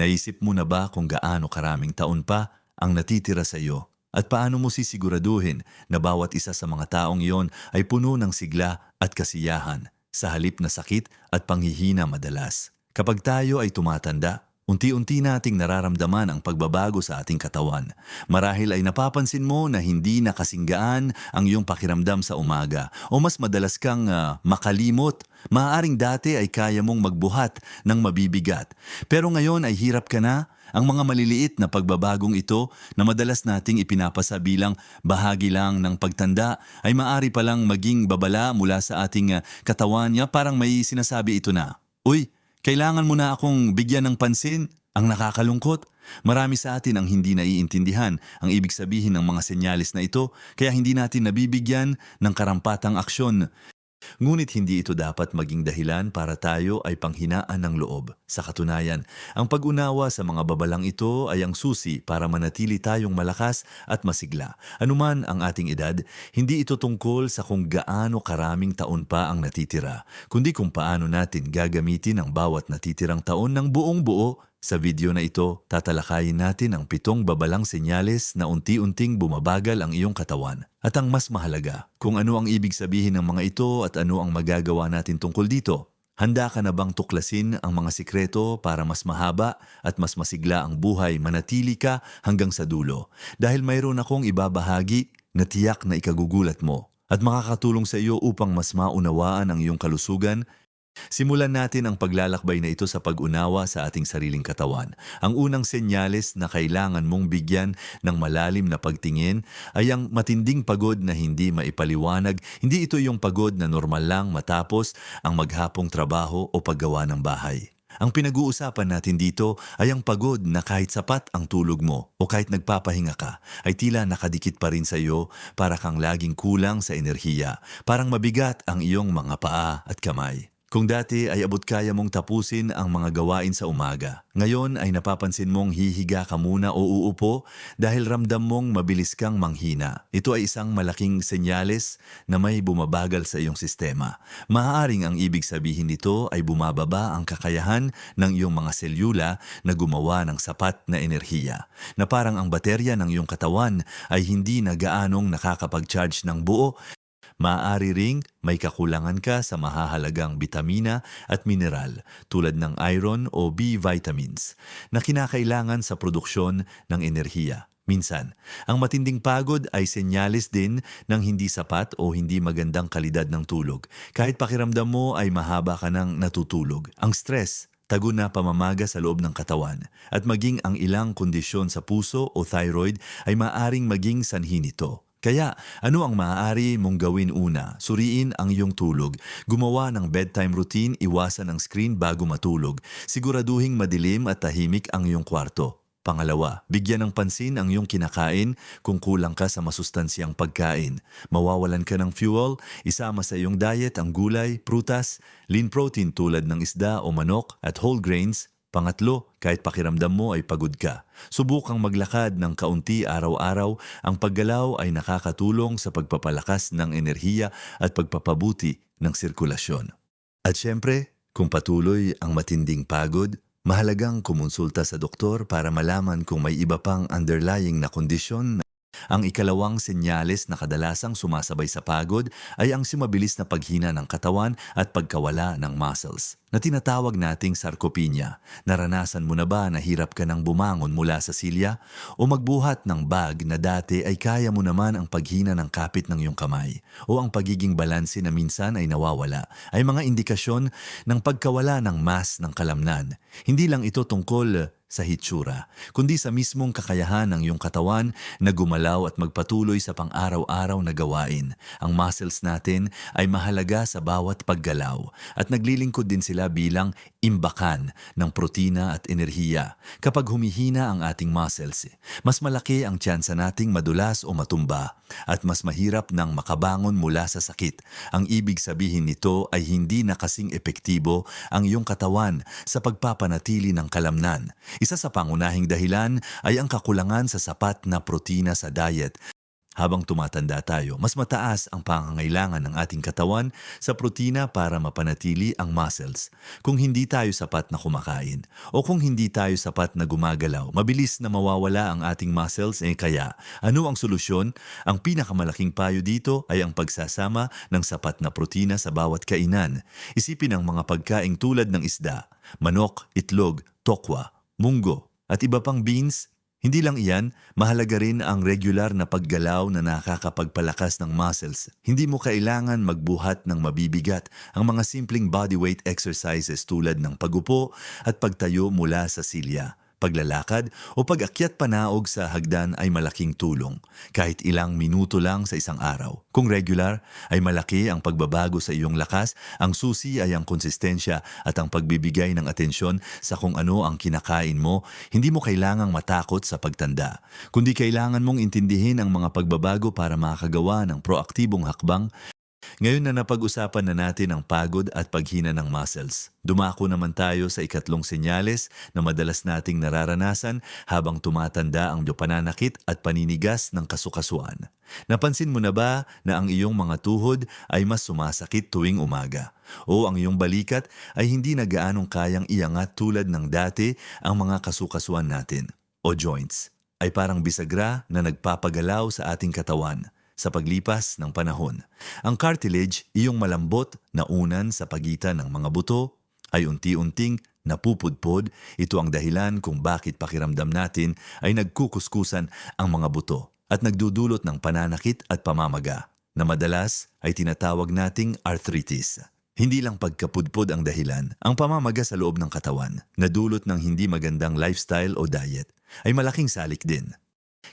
Naisip mo na ba kung gaano karaming taon pa ang natitira sa iyo? At paano mo sisiguraduhin na bawat isa sa mga taong iyon ay puno ng sigla at kasiyahan sa halip na sakit at panghihina madalas? Kapag tayo ay tumatanda, unti-unti nating nararamdaman ang pagbabago sa ating katawan. Marahil ay napapansin mo na hindi nakasinggaan ang iyong pakiramdam sa umaga o mas madalas kang ah, makalimot. Maaaring dati ay kaya mong magbuhat ng mabibigat. Pero ngayon ay hirap ka na. Ang mga maliliit na pagbabagong ito na madalas nating ipinapasa bilang bahagi lang ng pagtanda ay maari palang maging babala mula sa ating ah, katawan niya parang may sinasabi ito na, Uy, kailangan mo na akong bigyan ng pansin. Ang nakakalungkot, marami sa atin ang hindi naiintindihan ang ibig sabihin ng mga senyales na ito kaya hindi natin nabibigyan ng karampatang aksyon. Ngunit hindi ito dapat maging dahilan para tayo ay panghinaan ng loob. Sa katunayan, ang pag-unawa sa mga babalang ito ay ang susi para manatili tayong malakas at masigla. Anuman ang ating edad, hindi ito tungkol sa kung gaano karaming taon pa ang natitira, kundi kung paano natin gagamitin ang bawat natitirang taon ng buong buo sa video na ito, tatalakayin natin ang pitong babalang senyales na unti-unting bumabagal ang iyong katawan. At ang mas mahalaga, kung ano ang ibig sabihin ng mga ito at ano ang magagawa natin tungkol dito. Handa ka na bang tuklasin ang mga sikreto para mas mahaba at mas masigla ang buhay manatili ka hanggang sa dulo? Dahil mayroon akong ibabahagi na tiyak na ikagugulat mo at makakatulong sa iyo upang mas maunawaan ang iyong kalusugan Simulan natin ang paglalakbay na ito sa pag-unawa sa ating sariling katawan. Ang unang senyales na kailangan mong bigyan ng malalim na pagtingin ay ang matinding pagod na hindi maipaliwanag. Hindi ito yung pagod na normal lang matapos ang maghapong trabaho o paggawa ng bahay. Ang pinag-uusapan natin dito ay ang pagod na kahit sapat ang tulog mo o kahit nagpapahinga ka, ay tila nakadikit pa rin sa iyo para kang laging kulang sa enerhiya. Parang mabigat ang iyong mga paa at kamay. Kung dati ay abot kaya mong tapusin ang mga gawain sa umaga, ngayon ay napapansin mong hihiga ka muna o uupo dahil ramdam mong mabilis kang manghina. Ito ay isang malaking senyales na may bumabagal sa iyong sistema. Maaaring ang ibig sabihin nito ay bumababa ang kakayahan ng iyong mga selyula na gumawa ng sapat na enerhiya. Na parang ang baterya ng iyong katawan ay hindi na gaanong nakakapag-charge ng buo Maaari ring may kakulangan ka sa mahahalagang bitamina at mineral tulad ng iron o B vitamins na kinakailangan sa produksyon ng enerhiya. Minsan, ang matinding pagod ay senyales din ng hindi sapat o hindi magandang kalidad ng tulog. Kahit pakiramdam mo ay mahaba ka ng natutulog. Ang stress, tago na pamamaga sa loob ng katawan at maging ang ilang kondisyon sa puso o thyroid ay maaring maging sanhi nito. Kaya ano ang maaari mong gawin una? Suriin ang iyong tulog. Gumawa ng bedtime routine, iwasan ang screen bago matulog. Siguraduhing madilim at tahimik ang iyong kwarto. Pangalawa, bigyan ng pansin ang iyong kinakain kung kulang ka sa masustansyang pagkain. Mawawalan ka ng fuel, isama sa iyong diet ang gulay, prutas, lean protein tulad ng isda o manok at whole grains Pangatlo, kahit pakiramdam mo ay pagod ka, subukang maglakad ng kaunti araw-araw. Ang paggalaw ay nakakatulong sa pagpapalakas ng enerhiya at pagpapabuti ng sirkulasyon. At syempre, kung patuloy ang matinding pagod, mahalagang kumonsulta sa doktor para malaman kung may iba pang underlying na kondisyon ang ikalawang senyales na kadalasang sumasabay sa pagod ay ang sumabilis na paghina ng katawan at pagkawala ng muscles na tinatawag nating sarcopenia. Naranasan mo na ba na hirap ka nang bumangon mula sa silya o magbuhat ng bag na dati ay kaya mo naman ang paghina ng kapit ng iyong kamay o ang pagiging balanse na minsan ay nawawala ay mga indikasyon ng pagkawala ng mass ng kalamnan. Hindi lang ito tungkol sa hitsura, kundi sa mismong kakayahan ng iyong katawan na gumalaw at magpatuloy sa pang-araw-araw na gawain. Ang muscles natin ay mahalaga sa bawat paggalaw at naglilingkod din sila bilang imbakan ng protina at enerhiya. Kapag humihina ang ating muscles, mas malaki ang tsansa nating madulas o matumba at mas mahirap nang makabangon mula sa sakit. Ang ibig sabihin nito ay hindi na kasing epektibo ang iyong katawan sa pagpapanatili ng kalamnan. Isa sa pangunahing dahilan ay ang kakulangan sa sapat na protina sa diet habang tumatanda tayo, mas mataas ang pangangailangan ng ating katawan sa protina para mapanatili ang muscles. Kung hindi tayo sapat na kumakain o kung hindi tayo sapat na gumagalaw, mabilis na mawawala ang ating muscles eh kaya ano ang solusyon? Ang pinakamalaking payo dito ay ang pagsasama ng sapat na protina sa bawat kainan. Isipin ang mga pagkaing tulad ng isda, manok, itlog, tokwa, munggo, at iba pang beans hindi lang iyan, mahalaga rin ang regular na paggalaw na nakakapagpalakas ng muscles. Hindi mo kailangan magbuhat ng mabibigat ang mga simpleng bodyweight exercises tulad ng pagupo at pagtayo mula sa silya. Paglalakad o pag-akyat panaog sa hagdan ay malaking tulong, kahit ilang minuto lang sa isang araw. Kung regular, ay malaki ang pagbabago sa iyong lakas, ang susi ay ang konsistensya at ang pagbibigay ng atensyon sa kung ano ang kinakain mo, hindi mo kailangang matakot sa pagtanda. Kundi kailangan mong intindihin ang mga pagbabago para makagawa ng proaktibong hakbang ngayon na napag-usapan na natin ang pagod at paghina ng muscles, dumako naman tayo sa ikatlong senyales na madalas nating nararanasan habang tumatanda ang pananakit at paninigas ng kasukasuan. Napansin mo na ba na ang iyong mga tuhod ay mas sumasakit tuwing umaga? O ang iyong balikat ay hindi na gaanong kayang iangat tulad ng dati ang mga kasukasuan natin? O joints ay parang bisagra na nagpapagalaw sa ating katawan sa paglipas ng panahon. Ang cartilage, iyong malambot na unan sa pagitan ng mga buto, ay unti-unting napupudpod. Ito ang dahilan kung bakit pakiramdam natin ay nagkukuskusan ang mga buto at nagdudulot ng pananakit at pamamaga na madalas ay tinatawag nating arthritis. Hindi lang pagkapudpod ang dahilan, ang pamamaga sa loob ng katawan na dulot ng hindi magandang lifestyle o diet ay malaking salik din.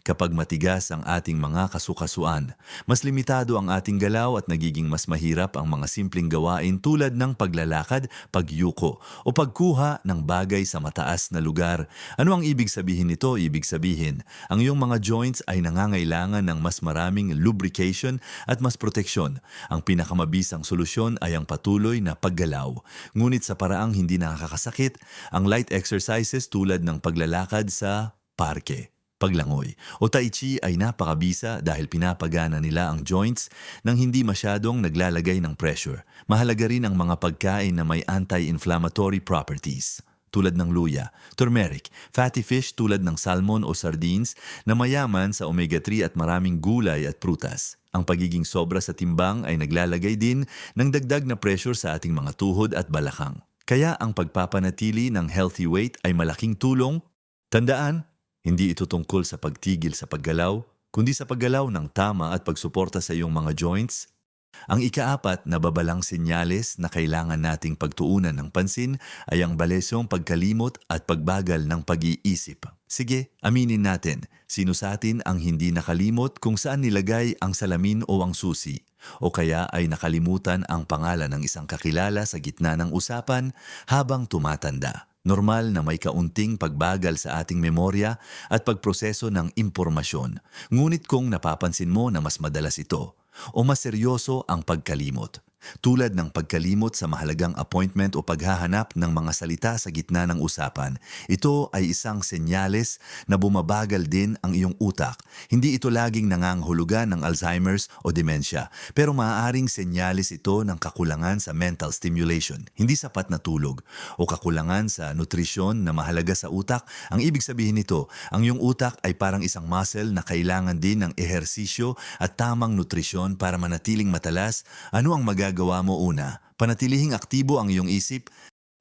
Kapag matigas ang ating mga kasukasuan, mas limitado ang ating galaw at nagiging mas mahirap ang mga simpleng gawain tulad ng paglalakad, pagyuko o pagkuha ng bagay sa mataas na lugar. Ano ang ibig sabihin nito? Ibig sabihin, ang iyong mga joints ay nangangailangan ng mas maraming lubrication at mas proteksyon. Ang pinakamabisang solusyon ay ang patuloy na paggalaw. Ngunit sa paraang hindi nakakasakit, ang light exercises tulad ng paglalakad sa parke paglangoy o tai chi ay napakabisa dahil pinapagana nila ang joints nang hindi masyadong naglalagay ng pressure. Mahalaga rin ang mga pagkain na may anti-inflammatory properties tulad ng luya, turmeric, fatty fish tulad ng salmon o sardines na mayaman sa omega-3 at maraming gulay at prutas. Ang pagiging sobra sa timbang ay naglalagay din ng dagdag na pressure sa ating mga tuhod at balakang. Kaya ang pagpapanatili ng healthy weight ay malaking tulong. Tandaan, hindi ito tungkol sa pagtigil sa paggalaw, kundi sa paggalaw ng tama at pagsuporta sa iyong mga joints. Ang ikaapat na babalang senyales na kailangan nating pagtuunan ng pansin ay ang balesyong pagkalimot at pagbagal ng pag-iisip. Sige, aminin natin, sino sa atin ang hindi nakalimot kung saan nilagay ang salamin o ang susi? O kaya ay nakalimutan ang pangalan ng isang kakilala sa gitna ng usapan habang tumatanda. Normal na may kaunting pagbagal sa ating memorya at pagproseso ng impormasyon. Ngunit kung napapansin mo na mas madalas ito o mas seryoso ang pagkalimot, tulad ng pagkalimot sa mahalagang appointment o paghahanap ng mga salita sa gitna ng usapan. Ito ay isang senyales na bumabagal din ang iyong utak. Hindi ito laging nanganghulugan ng Alzheimer's o dementia, pero maaaring senyales ito ng kakulangan sa mental stimulation, hindi sapat na tulog, o kakulangan sa nutrisyon na mahalaga sa utak. Ang ibig sabihin nito, ang iyong utak ay parang isang muscle na kailangan din ng ehersisyo at tamang nutrisyon para manatiling matalas. Ano ang magagawa ginagawa mo una, panatilihing aktibo ang iyong isip,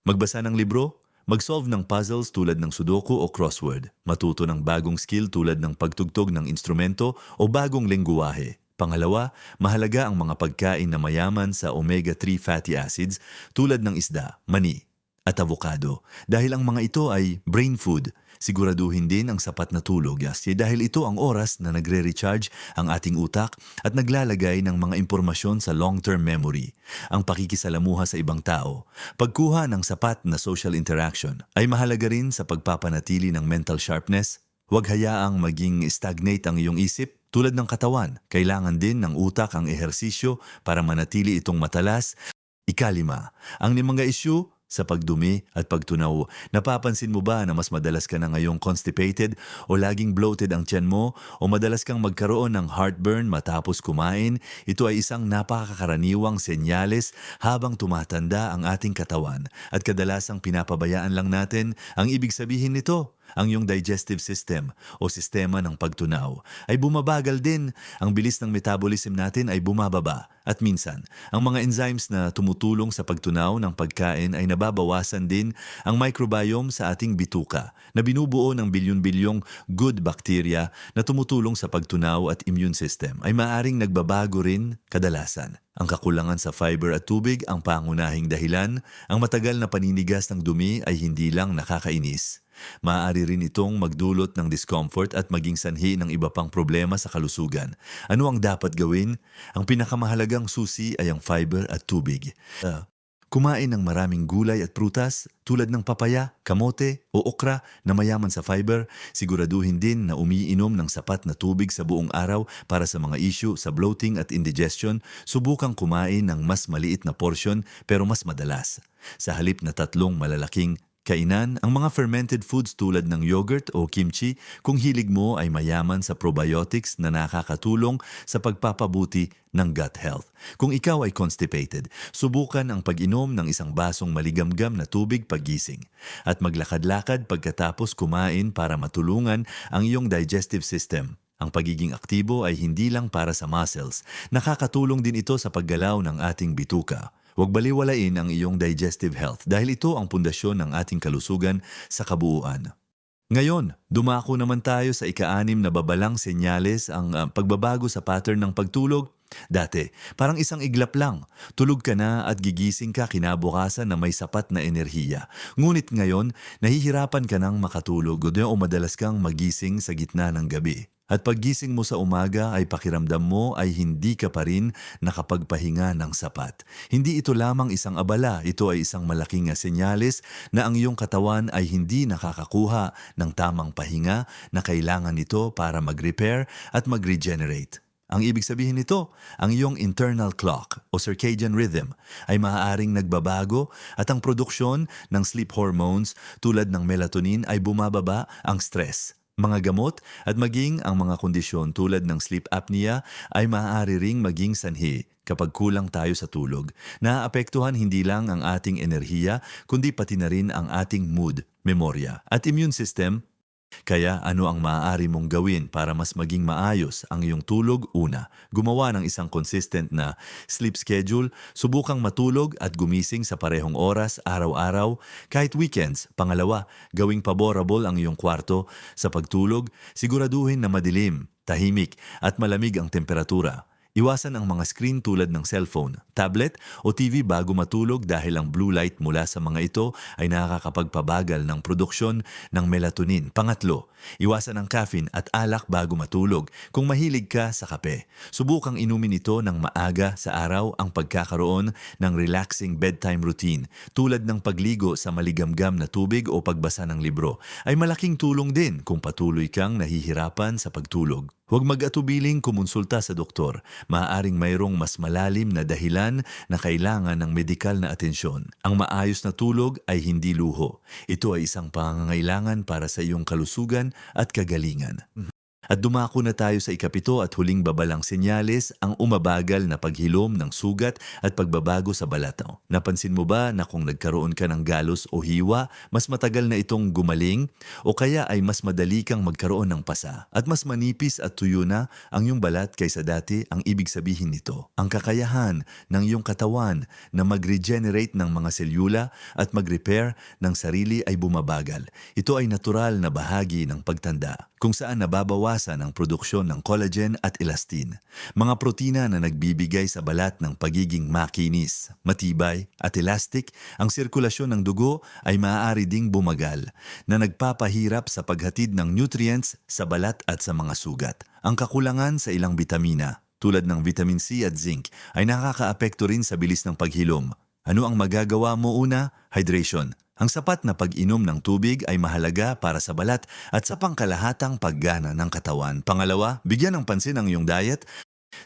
magbasa ng libro, mag-solve ng puzzles tulad ng sudoku o crossword, matuto ng bagong skill tulad ng pagtugtog ng instrumento o bagong lengguwahe. Pangalawa, mahalaga ang mga pagkain na mayaman sa omega-3 fatty acids tulad ng isda, mani, at avocado. Dahil ang mga ito ay brain food Siguraduhin din ang sapat na tulog kasi dahil ito ang oras na nagre-recharge ang ating utak at naglalagay ng mga impormasyon sa long-term memory. Ang pakikisalamuha sa ibang tao, pagkuha ng sapat na social interaction ay mahalaga rin sa pagpapanatili ng mental sharpness. Huwag hayaang maging stagnate ang iyong isip tulad ng katawan. Kailangan din ng utak ang ehersisyo para manatili itong matalas Ikalima, ang limang isyu sa pagdumi at pagtunaw. Napapansin mo ba na mas madalas ka na ngayong constipated o laging bloated ang tiyan mo o madalas kang magkaroon ng heartburn matapos kumain? Ito ay isang napakakaraniwang senyales habang tumatanda ang ating katawan at kadalasang pinapabayaan lang natin ang ibig sabihin nito ang iyong digestive system o sistema ng pagtunaw ay bumabagal din. Ang bilis ng metabolism natin ay bumababa. At minsan, ang mga enzymes na tumutulong sa pagtunaw ng pagkain ay nababawasan din ang microbiome sa ating bituka na binubuo ng bilyon-bilyong good bacteria na tumutulong sa pagtunaw at immune system ay maaring nagbabago rin kadalasan. Ang kakulangan sa fiber at tubig ang pangunahing dahilan. Ang matagal na paninigas ng dumi ay hindi lang nakakainis. Maaari rin itong magdulot ng discomfort at maging sanhi ng iba pang problema sa kalusugan. Ano ang dapat gawin? Ang pinakamahalagang susi ay ang fiber at tubig. Uh, Kumain ng maraming gulay at prutas tulad ng papaya, kamote o okra na mayaman sa fiber, siguraduhin din na umiinom ng sapat na tubig sa buong araw para sa mga issue sa bloating at indigestion, subukang kumain ng mas maliit na porsyon pero mas madalas. Sa halip na tatlong malalaking Kainan ang mga fermented foods tulad ng yogurt o kimchi kung hilig mo ay mayaman sa probiotics na nakakatulong sa pagpapabuti ng gut health. Kung ikaw ay constipated, subukan ang pag-inom ng isang basong maligamgam na tubig pagising at maglakad-lakad pagkatapos kumain para matulungan ang iyong digestive system. Ang pagiging aktibo ay hindi lang para sa muscles, nakakatulong din ito sa paggalaw ng ating bituka. Huwag baliwalain ang iyong digestive health dahil ito ang pundasyon ng ating kalusugan sa kabuuan. Ngayon, dumako naman tayo sa ika-anim na babalang senyales ang uh, pagbabago sa pattern ng pagtulog. Dati, parang isang iglap lang. Tulog ka na at gigising ka kinabukasan na may sapat na enerhiya. Ngunit ngayon, nahihirapan ka nang makatulog o madalas kang magising sa gitna ng gabi. At paggising mo sa umaga ay pakiramdam mo ay hindi ka pa rin nakapagpahinga ng sapat. Hindi ito lamang isang abala, ito ay isang malaking senyales na ang iyong katawan ay hindi nakakakuha ng tamang pahinga na kailangan nito para mag-repair at mag-regenerate. Ang ibig sabihin nito, ang iyong internal clock o circadian rhythm ay maaaring nagbabago at ang produksyon ng sleep hormones tulad ng melatonin ay bumababa ang stress mga gamot at maging ang mga kondisyon tulad ng sleep apnea ay maaari ring maging sanhi kapag kulang tayo sa tulog. Naapektuhan hindi lang ang ating enerhiya kundi pati na rin ang ating mood, memorya at immune system kaya ano ang maaari mong gawin para mas maging maayos ang iyong tulog? Una, gumawa ng isang consistent na sleep schedule, subukang matulog at gumising sa parehong oras araw-araw kahit weekends. Pangalawa, gawing paborable ang iyong kwarto sa pagtulog, siguraduhin na madilim, tahimik at malamig ang temperatura. Iwasan ang mga screen tulad ng cellphone, tablet o TV bago matulog dahil ang blue light mula sa mga ito ay nakakapagpabagal ng produksyon ng melatonin. Pangatlo, iwasan ang caffeine at alak bago matulog kung mahilig ka sa kape. Subukang inumin ito ng maaga sa araw ang pagkakaroon ng relaxing bedtime routine tulad ng pagligo sa maligamgam na tubig o pagbasa ng libro ay malaking tulong din kung patuloy kang nahihirapan sa pagtulog. Huwag mag-atubiling kumonsulta sa doktor. Maaaring mayroong mas malalim na dahilan na kailangan ng medikal na atensyon. Ang maayos na tulog ay hindi luho. Ito ay isang pangangailangan para sa iyong kalusugan at kagalingan. At dumako na tayo sa ikapito at huling babalang senyales ang umabagal na paghilom ng sugat at pagbabago sa balataw. Napansin mo ba na kung nagkaroon ka ng galos o hiwa, mas matagal na itong gumaling o kaya ay mas madali kang magkaroon ng pasa at mas manipis at tuyo na ang iyong balat kaysa dati ang ibig sabihin nito. Ang kakayahan ng iyong katawan na mag-regenerate ng mga selyula at mag-repair ng sarili ay bumabagal. Ito ay natural na bahagi ng pagtanda kung saan nababawasan ang produksyon ng collagen at elastin, mga protina na nagbibigay sa balat ng pagiging makinis, matibay at elastic, ang sirkulasyon ng dugo ay maaari ding bumagal na nagpapahirap sa paghatid ng nutrients sa balat at sa mga sugat. Ang kakulangan sa ilang bitamina, tulad ng vitamin C at zinc, ay nakakaapekto rin sa bilis ng paghilom. Ano ang magagawa mo una? Hydration. Ang sapat na pag-inom ng tubig ay mahalaga para sa balat at sa pangkalahatang paggana ng katawan. Pangalawa, bigyan ng pansin ang iyong diet.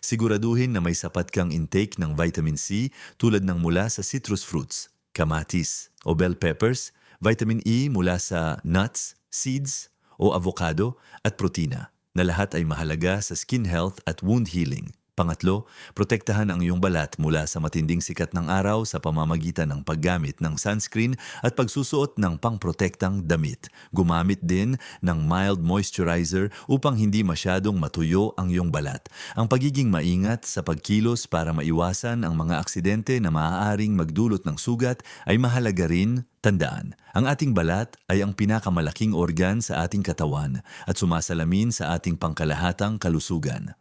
Siguraduhin na may sapat kang intake ng vitamin C tulad ng mula sa citrus fruits, kamatis o bell peppers, vitamin E mula sa nuts, seeds o avocado at protina na lahat ay mahalaga sa skin health at wound healing. Pangatlo, protektahan ang iyong balat mula sa matinding sikat ng araw sa pamamagitan ng paggamit ng sunscreen at pagsusuot ng pangprotektang damit. Gumamit din ng mild moisturizer upang hindi masyadong matuyo ang iyong balat. Ang pagiging maingat sa pagkilos para maiwasan ang mga aksidente na maaaring magdulot ng sugat ay mahalaga rin Tandaan, ang ating balat ay ang pinakamalaking organ sa ating katawan at sumasalamin sa ating pangkalahatang kalusugan.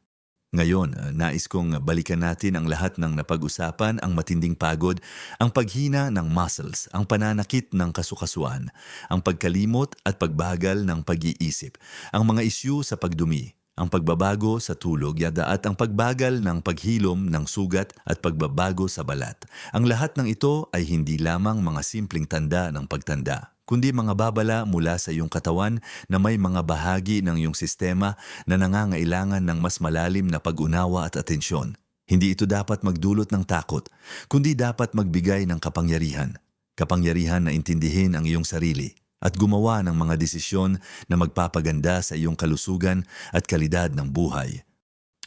Ngayon, uh, nais kong balikan natin ang lahat ng napag-usapan, ang matinding pagod, ang paghina ng muscles, ang pananakit ng kasukasuan, ang pagkalimot at pagbagal ng pag-iisip, ang mga isyu sa pagdumi, ang pagbabago sa tulog yada at ang pagbagal ng paghilom ng sugat at pagbabago sa balat. Ang lahat ng ito ay hindi lamang mga simpleng tanda ng pagtanda kundi mga babala mula sa iyong katawan na may mga bahagi ng iyong sistema na nangangailangan ng mas malalim na pag-unawa at atensyon. Hindi ito dapat magdulot ng takot, kundi dapat magbigay ng kapangyarihan. Kapangyarihan na intindihin ang iyong sarili at gumawa ng mga desisyon na magpapaganda sa iyong kalusugan at kalidad ng buhay.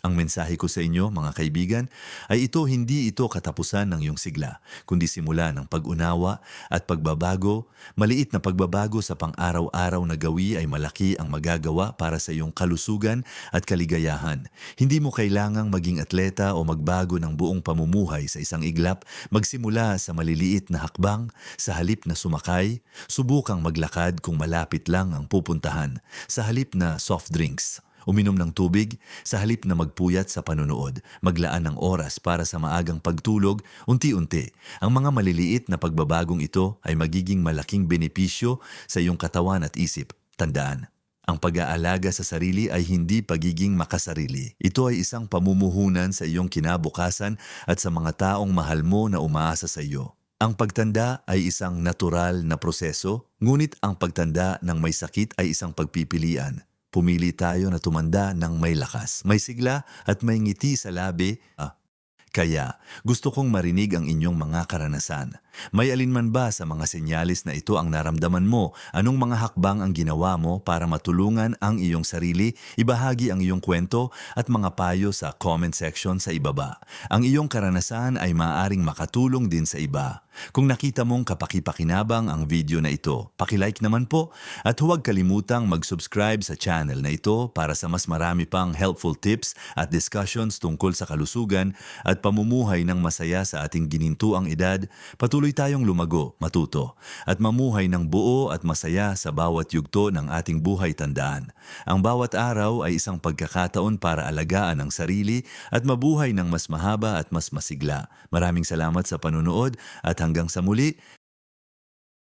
Ang mensahe ko sa inyo, mga kaibigan, ay ito hindi ito katapusan ng iyong sigla, kundi simula ng pag-unawa at pagbabago. Maliit na pagbabago sa pang-araw-araw na gawi ay malaki ang magagawa para sa iyong kalusugan at kaligayahan. Hindi mo kailangang maging atleta o magbago ng buong pamumuhay sa isang iglap, magsimula sa maliliit na hakbang, sa halip na sumakay, subukang maglakad kung malapit lang ang pupuntahan, sa halip na soft drinks. Uminom ng tubig sa halip na magpuyat sa panunood, maglaan ng oras para sa maagang pagtulog, unti-unti. Ang mga maliliit na pagbabagong ito ay magiging malaking benepisyo sa iyong katawan at isip. Tandaan, ang pag-aalaga sa sarili ay hindi pagiging makasarili. Ito ay isang pamumuhunan sa iyong kinabukasan at sa mga taong mahal mo na umaasa sa iyo. Ang pagtanda ay isang natural na proseso, ngunit ang pagtanda ng may sakit ay isang pagpipilian. Pumili tayo na tumanda ng may lakas, may sigla at may ngiti sa labi. Ah, kaya gusto kong marinig ang inyong mga karanasan. May alinman ba sa mga senyalis na ito ang naramdaman mo? Anong mga hakbang ang ginawa mo para matulungan ang iyong sarili? Ibahagi ang iyong kwento at mga payo sa comment section sa ibaba. Ang iyong karanasan ay maaaring makatulong din sa iba. Kung nakita mong kapakipakinabang ang video na ito, pakilike naman po at huwag kalimutang mag-subscribe sa channel na ito para sa mas marami pang helpful tips at discussions tungkol sa kalusugan at pamumuhay ng masaya sa ating ginintuang edad. Patuloy tayong lumago, matuto at mamuhay ng buo at masaya sa bawat yugto ng ating buhay tandaan. Ang bawat araw ay isang pagkakataon para alagaan ang sarili at mabuhay ng mas mahaba at mas masigla. Maraming salamat sa panunood at hanggang sa muli,